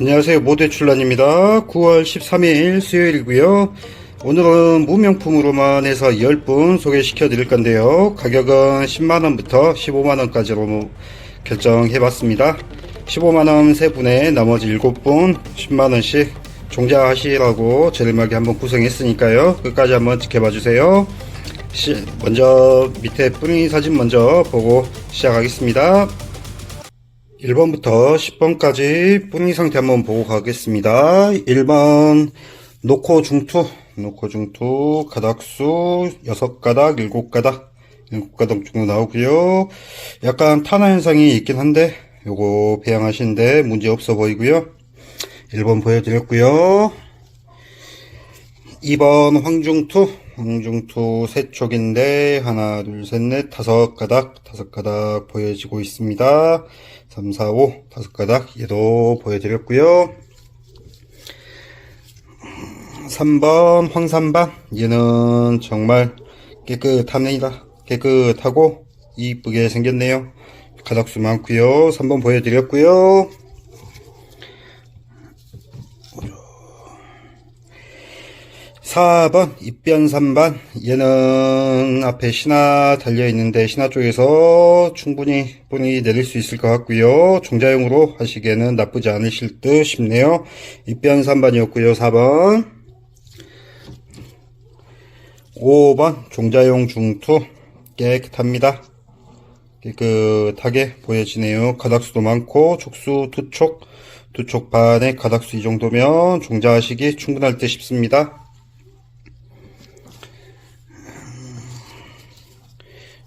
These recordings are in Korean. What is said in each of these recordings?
안녕하세요. 모대출란입니다. 9월 13일 수요일이고요. 오늘은 무명품으로만 해서 10분 소개시켜 드릴 건데요. 가격은 10만원부터 15만원까지로 결정해 봤습니다. 15만원 3분에 나머지 7분 10만원씩 종자하시라고 저렴하게 한번 구성했으니까요. 끝까지 한번 지켜봐 주세요. 시- 먼저 밑에 뿌리 사진 먼저 보고 시작하겠습니다. 1번부터 10번까지 뿌리 상태 한번 보고 가겠습니다. 1번 노코 중투, 노코 중투, 가닥수 6가닥, 7가닥, 7가닥 정도 나오고요. 약간 탄화 현상이 있긴 한데 요거 배양하시는데 문제 없어 보이고요. 1번 보여드렸고요. 2번 황중투, 황중투 세 촉인데 하나, 둘, 셋, 넷, 다섯 가닥, 다섯 가닥 보여지고 있습니다. 3, 4, 5, 다섯 가닥 얘도 보여드렸고요. 3번 황산반 얘는 정말 깨끗합니다. 깨끗하고 이쁘게 생겼네요. 가닥수 많고요. 3번 보여드렸고요. 4번 입변 3반 얘는 앞에 신화 달려 있는데 신화 쪽에서 충분히 분이 내릴 수 있을 것 같고요. 종자용으로 하시기에는 나쁘지 않으실 듯 싶네요. 입변 3반이었고요 4번. 5번 종자용 중투. 깨끗합니다. 깨끗하게 보여지네요. 가닥수도 많고 촉수 두촉 두촉 반에 가닥수 이 정도면 종자하시기 충분할 듯 싶습니다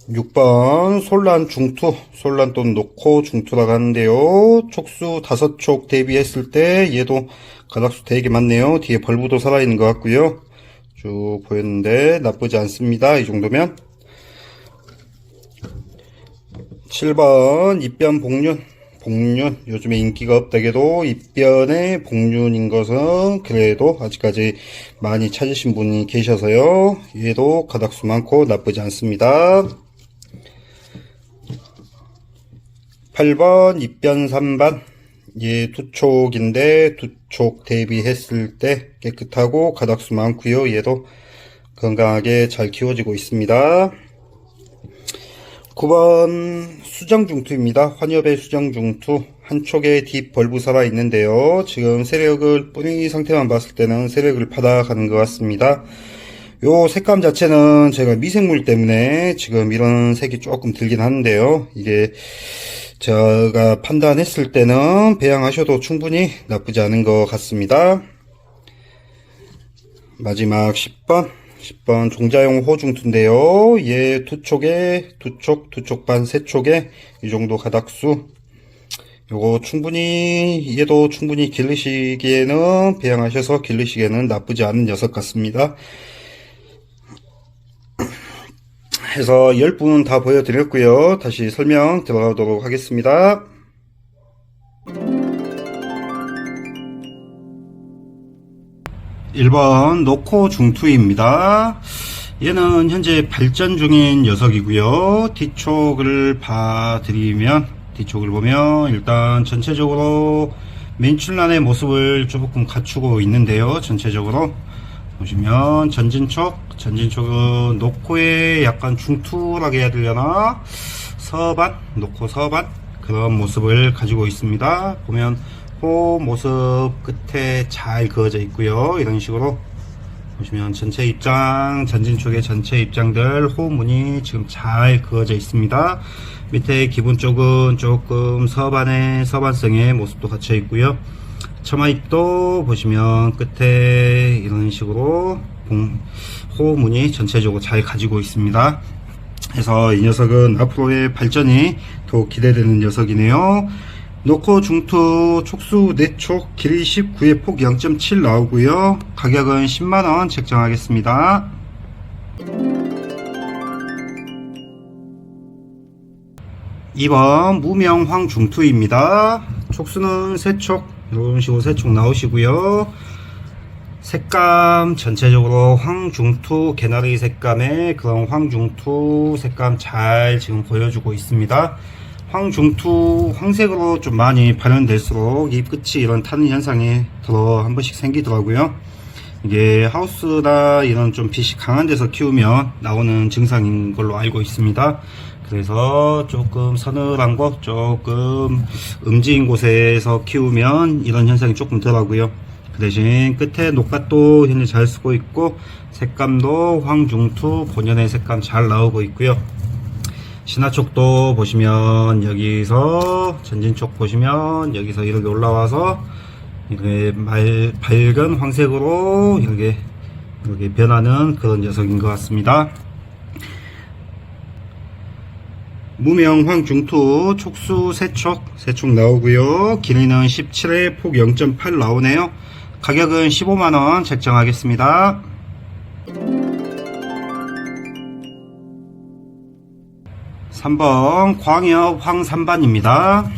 6번 솔란 중투, 솔란 또는 노코 중투라고 하는데요. 촉수 다섯 촉 대비했을 때 얘도 가닥수 되게 많네요. 뒤에 벌브도 살아있는 것 같고요. 쭉 보였는데 나쁘지 않습니다. 이 정도면 7번 입변 복륜 복륜 요즘에 인기가 없다게도 입변의 복륜인 것은 그래도 아직까지 많이 찾으신 분이 계셔서요. 얘도 가닥수 많고 나쁘지 않습니다. 8번 입변 3반 얘 두촉인데 두촉 대비했을 때 깨끗하고 가닥수 많고요. 얘도 건강하게 잘 키워지고 있습니다. 9번 수정중투입니다. 환엽의 수정중투. 한쪽에 뒷 벌브 살아 있는데요. 지금 세력을 뿌리 상태만 봤을 때는 세력을 파닥하는 것 같습니다. 요 색감 자체는 제가 미생물 때문에 지금 이런 색이 조금 들긴 하는데요. 이게 제가 판단했을 때는 배양하셔도 충분히 나쁘지 않은 것 같습니다. 마지막 10번 10번 종자용 호중투인데요. 얘 두 촉에 두 촉, 두촉 반, 세 촉에 이 정도 가닥수 요거 충분히 얘도 충분히 기르시기에는 배양하셔서 기르시기에는 나쁘지 않은 녀석 같습니다. 해서 10분 다 보여드렸고요. 다시 설명 들어가도록 하겠습니다. (1번) 노코 중투입니다 얘는 현재 발전 중인 녀석이고요 뒤쪽을 봐드리면 뒤쪽을 보면 일단 전체적으로 맨출란의 모습을 조금 갖추고 있는데요 전체적으로 보시면 전진촉 전진촉은 노코의 약간 중투라게 해야 되려나? 서반 노코 서반 그런 모습을 가지고 있습니다. 보면 호 모습 끝에 잘 그어져 있고요. 이런 식으로 보시면 전체 입장 전진촉의 전체 입장들 호문이 지금 잘 그어져 있습니다. 밑에 기본 쪽은 조금 서반의 서반성의 모습도 갖춰 있고요. 처마 입도 보시면 끝에 이런 식으로 봉, 호문이 전체적으로 잘 가지고 있습니다. 그래서 이 녀석은 앞으로의 발전이 더욱 기대되는 녀석이네요. 노코 중투 촉수 4촉 길이 19에 폭 0.7 나오고요. 가격은 10만원 책정하겠습니다. 2번 무명황 중투입니다. 촉수는 3촉 이런 식으로 3촉 나오시고요. 색감 전체적으로 황중투 개나리 색감의 그런 황중투 색감 잘 지금 보여주고 있습니다. 황중투 황색으로 좀 많이 발현될수록 잎 끝이 이런 타는 현상이 더한 번씩 생기더라고요. 이게 하우스나 이런 좀 빛이 강한 데서 키우면 나오는 증상인 걸로 알고 있습니다. 그래서 조금 서늘한 곳, 조금 음지인 곳에서 키우면 이런 현상이 조금 덜하고요. 그 대신 끝에 녹밭도 현재 잘 쓰고 있고 색감도 황중투 본연의 색감 잘 나오고 있고요. 신화촉도 보시면 여기서 전진촉 보시면 여기서 이렇게 올라와서 이렇게 말, 밝은 황색으로 이렇게 이렇게 변하는 그런 녀석인 것 같습니다. 무명 황중투 촉수 세촉 세촉 나오고요. 길이는 17에 폭 0.8 나오네요. 가격은 15만원 책정하겠습니다. 3번 광역 황산반입니다.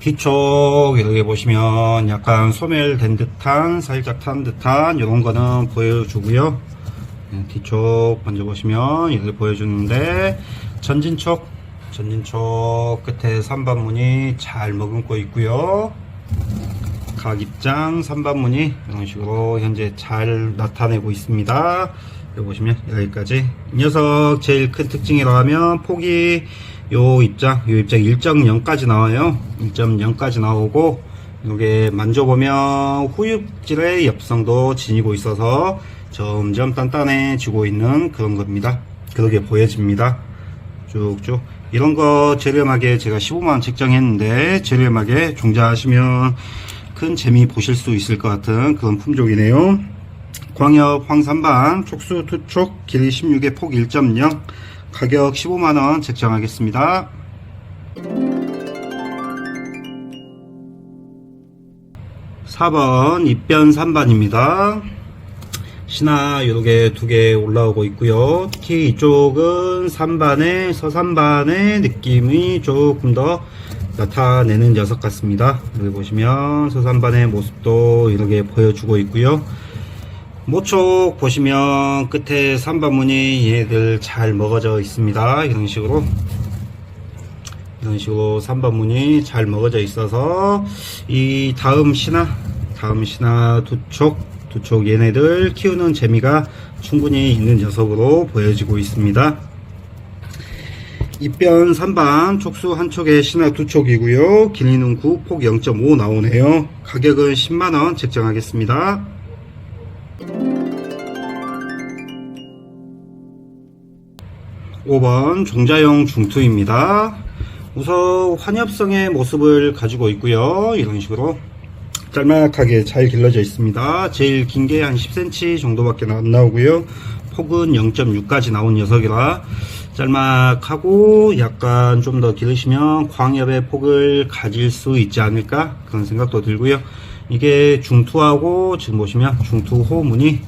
뒤쪽 이렇게 보시면 약간 소멸된 듯한 살짝 탄 듯한 이런 거는 보여주고요. 네, 뒤쪽 먼저 보시면 이렇게 보여주는데 전진촉 전진촉 끝에 3반문이 잘 머금고 있고요. 각 입장 3반문이 이런 식으로 현재 잘 나타내고 있습니다. 여기 보시면 여기까지. 이 녀석 제일 큰 특징이라 하면 폭이 요 입장 요 입장 1.0까지 나와요. 1.0까지 나오고 이게 만져보면 후육질의 엽성도 지니고 있어서 점점 단단해지고 있는 그런 겁니다. 그렇게 보여집니다. 쭉쭉. 이런 거 저렴하게 제가 15만원 책정했는데 저렴하게 종자하시면 큰 재미 보실 수 있을 것 같은 그런 품종이네요 광역 황산반 촉수 투촉 길이 16에 폭1.0 가격 15만원 책정하겠습니다. 사번 입변 3반입니다. 신화 요렇게 두 개 올라오고 있고요. 특히 이쪽은 3반의 서산반의 느낌이 조금 더 나타내는 녀석 같습니다. 여기 보시면 서산반의 모습도 이렇게 보여주고 있고요. 모촉 보시면 끝에 3반문이 얘들 잘 먹어져 있습니다. 이런 식으로 이런 식으로 3반문이 잘 먹어져 있어서 이 다음 신화 다음 신화 두촉 두촉 얘네들 키우는 재미가 충분히 있는 녀석으로 보여지고 있습니다. 입변 3반 촉수 한 촉에 신화 두 촉이고요. 길이는 9, 폭 0.5 나오네요. 가격은 10만원 책정하겠습니다. 5번 종자용 중투입니다. 우선 환엽성의 모습을 가지고 있고요. 이런 식으로 짤막하게 잘 길러져 있습니다. 제일 긴 게 한 10cm 정도밖에 안 나오고요. 폭은 0.6까지 나온 녀석이라 짤막하고 약간 좀더 기르시면 광엽의 폭을 가질 수 있지 않을까 그런 생각도 들고요. 이게 중투하고 지금 보시면 중투 호문이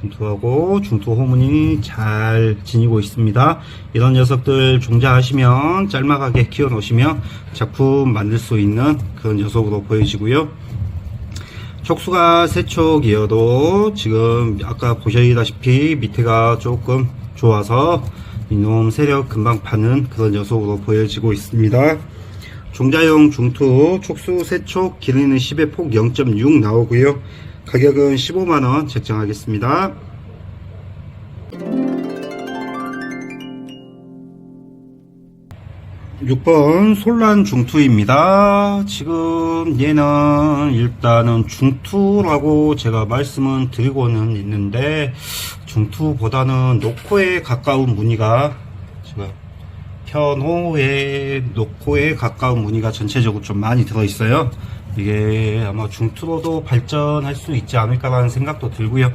중투하고 중투 호문이 잘 지니고 있습니다. 이런 녀석들 종자하시면 짤막하게 키워 놓으시면 작품 만들 수 있는 그런 녀석으로 보여지고요. 촉수가 세 촉이어도 지금 아까 보시다시피 밑에가 조금 좋아서 이놈 세력 금방 파는 그런 녀석으로 보여지고 있습니다. 종자용 중투 촉수 세촉 길이는 10의 폭 0.6 나오고요. 가격은 15만원 책정하겠습니다. 6번 솔란 중투입니다. 지금 얘는 일단은 중투라고 제가 말씀은 드리고는 있는데 중투보다는 노코에 가까운 무늬가 지금 편호에 노코에 가까운 무늬가 전체적으로 좀 많이 들어 있어요. 이게 아마 중투로도 발전할 수 있지 않을까라는 생각도 들고요.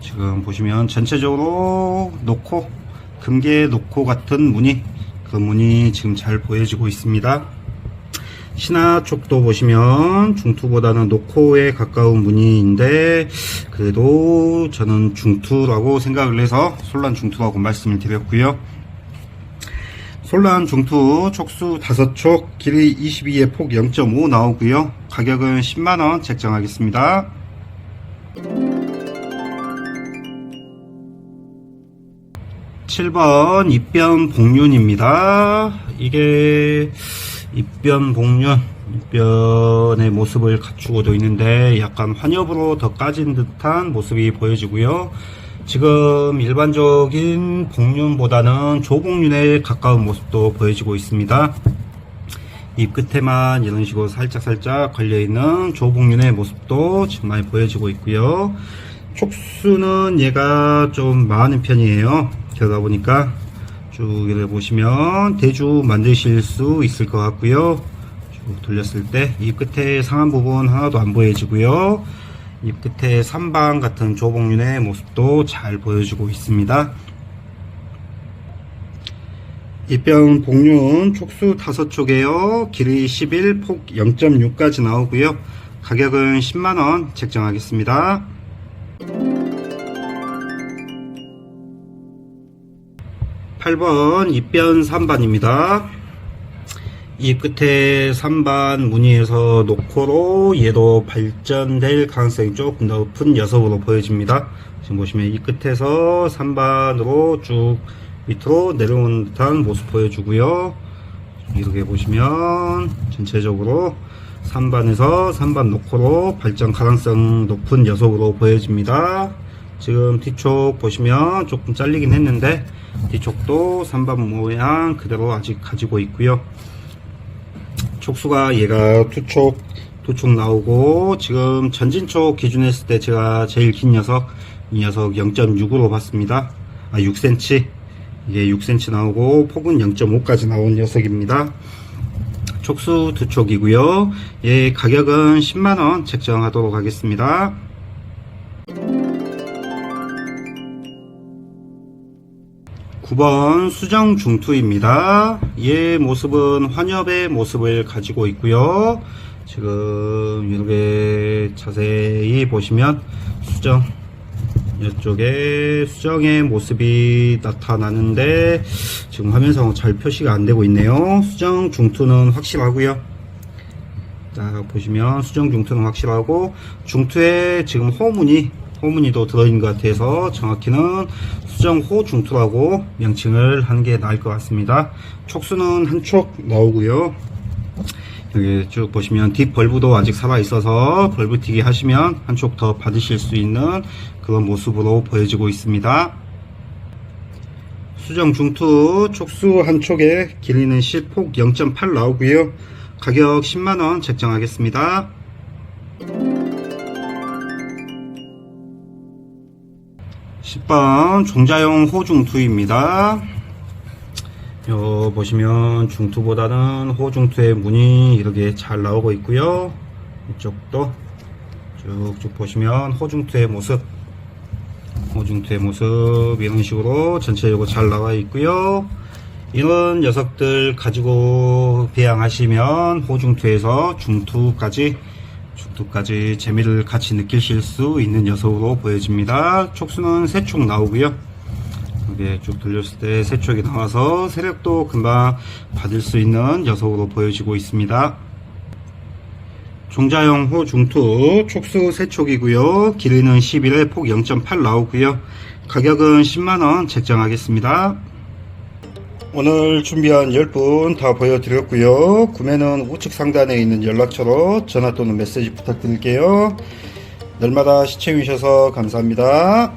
지금 보시면 전체적으로 노코 금계 노코 같은 무늬 그 무늬 지금 잘 보여지고 있습니다. 신화 쪽도 보시면 중투보다는 노코에 가까운 무늬인데 그래도 저는 중투라고 생각을 해서 솔란 중투라고 말씀을 드렸고요. 솔란 중투 촉수 5촉 길이 22에 폭 0.5 나오고요. 가격은 10만원 책정하겠습니다. 7 7번 입변 복륜입니다. 이게 입변 복륜, 입변의 모습을 갖추고도 있는데 약간 환엽으로 더 까진 듯한 모습이 보여지고요. 지금 일반적인 복륜보다는 조복륜에 가까운 모습도 보여지고 있습니다. 입 끝에만 이런 식으로 살짝살짝 걸려있는 조복륜의 모습도 지금 많이 보여지고 있고요. 촉수는 얘가 좀 많은 편이에요. 그러다 보니까 쭉 이렇게 보시면 대주 만드실 수 있을 것 같고요. 쭉 돌렸을 때입 끝에 상한 부분 하나도 안 보여지고요. 입 끝에 삼방 같은 조복륜의 모습도 잘 보여주고 있습니다. 입병 복륜 촉수 5촉에요. 길이 11, 폭 0.6까지 나오고요. 가격은 10만원 책정하겠습니다. 팔번 입변 3반입니다. 이 끝에 3반 무늬에서 노코로 얘도 발전될 가능성이 조금 높은 녀석으로 보여집니다. 지금 보시면 이 끝에서 3반으로 쭉 밑으로 내려오는 듯한 모습 보여주고요. 이렇게 보시면 전체적으로 3반에서 3반 노코로 발전 가능성 높은 녀석으로 보여집니다. 지금 뒤쪽 보시면 조금 잘리긴 했는데 뒤쪽도 3반 모양 그대로 아직 가지고 있고요. 촉수가 얘가 투촉 두촉 나오고 지금 전진촉 기준했을 때 제가 제일 긴 녀석 이 녀석 0.6으로 봤습니다. 아 6cm 이게 6cm 나오고 폭은 0.5까지 나온 녀석입니다. 촉수 두 촉이고요. 얘 가격은 10만원 책정하도록 하겠습니다. 구번 수정 중투입니다. 얘 모습은 환엽의 모습을 가지고 있고요. 지금 이렇게 자세히 보시면 수정 이쪽에 수정의 모습이 나타나는데 지금 화면상으로 잘 표시가 안 되고 있네요. 수정 중투는 확실하고요. 자 보시면 수정 중투는 확실하고 중투에 지금 호문이 호문이도 들어있는 것 같아서 정확히는 수정호 중투라고 명칭을 하는 게 나을 것 같습니다. 촉수는 한 촉 나오고요. 여기 쭉 보시면 뒷 벌브도 아직 살아 있어서 벌브 튀기 하시면 한 촉 더 받으실 수 있는 그런 모습으로 보여지고 있습니다. 수정 중투 촉수 한 촉에 길이는 10, 폭0.8 나오고요. 가격 10만원 책정하겠습니다. 십번 종자용 호중투입니다. 요 보시면 중투보다는 호중투의 무늬 이렇게 잘 나오고 있고요. 이쪽도 쭉쭉 보시면 호중투의 모습 호중투의 모습 이런 식으로 전체적으로 잘 나와 있고요. 이런 녀석들 가지고 배양하시면 호중투에서 중투까지 중투까지 재미를 같이 느끼실 수 있는 녀석으로 보여집니다. 촉수는 세촉 나오고요. 이렇게 쭉 돌렸을 때 세 촉이 나와서 세력도 금방 받을 수 있는 녀석으로 보여지고 있습니다. 종자용 호중투 촉수 세 촉이고요. 길이는 11에 폭 0.8 나오고요. 가격은 10만원 책정하겠습니다. 오늘 준비한 10분 다 보여드렸고요. 구매는 우측 상단에 있는 연락처로 전화 또는 메시지 부탁드릴게요. 날마다 시청해 주셔서 감사합니다.